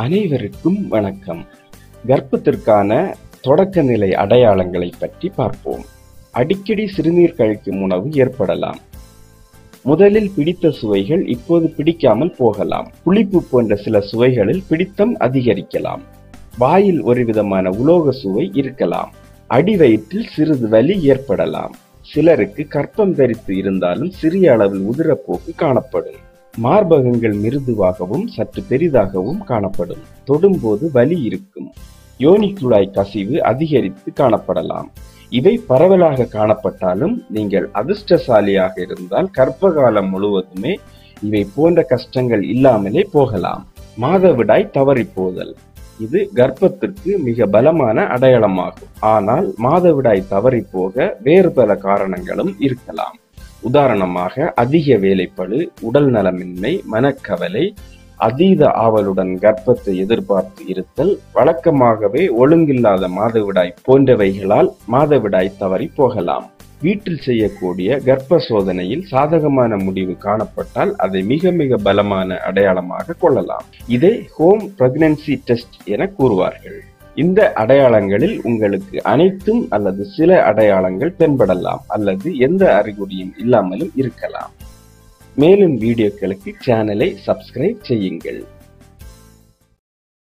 அனைவருக்கும் வணக்கம். கர்ப்பத்திற்கான தொடக்க நிலை அடையாளங்களை பற்றி பார்ப்போம். அடிக்கடி சிறுநீர் கழிக்கும் உணவு ஏற்படலாம். முதலில் பிடித்த சுவைகள் இப்போது பிடிக்காமல் போகலாம். புளிப்பு போன்ற சில சுவைகளில் பிடித்தம் அதிகரிக்கலாம். வாயில் ஒரு விதமான உலோக சுவை இருக்கலாம். அடிவயிற்றில் சிறிது வலி ஏற்படலாம். சிலருக்கு கற்பம் தரித்து இருந்தாலும் சிறிய அளவில் உதிரப்போக்கு காணப்படும். மார்பகங்கள் மிருதுவாகவும் சற்று பெரிதாகவும் காணப்படும். தொடும்போது வலி இருக்கும். யோனிக்குழாய் கசிவு அதிகரித்து காணப்படலாம். இவை பரவலாக காணப்பட்டாலும் நீங்கள் அதிர்ஷ்டசாலியாக இருந்தால் கர்ப்ப காலம் முழுவதுமே இவை போன்ற கஷ்டங்கள் இல்லாமலே போகலாம். மாதவிடாய் தவறி போதல் இது கர்ப்பத்திற்கு மிக பலமான அடையாளமாகும். ஆனால் மாதவிடாய் தவறி போக வேறு பல காரணங்களும் இருக்கலாம். உதாரணமாக அதிக வேலைப்பழு உடல் நலமின்மை மனக்கவலை அதீத ஆவலுடன் கர்ப்பத்தை எதிர்பார்த்து இருத்தல் வழக்கமாகவே ஒழுங்கில்லாத மாதவிடாய் போன்றவைகளால் மாதவிடாய் தவறி போகலாம். வீட்டில் செய்யக்கூடிய கர்ப்ப சோதனையில் சாதகமான முடிவு காணப்பட்டால் அதை மிக மிக பலமான அடையாளமாக கொள்ளலாம். இதை ஹோம் பிரெக்னன்சி டெஸ்ட் என கூறுவார்கள். இந்த அடையாளங்களில் உங்களுக்கு அனைத்தும் அல்லது சில அடையாளங்கள் தென்படலாம் அல்லது எந்த அறிகுறியும் இல்லாமலும் இருக்கலாம். மேலும் வீடியோக்களுக்கு சேனலை சப்ஸ்கிரைப் செய்யுங்கள்.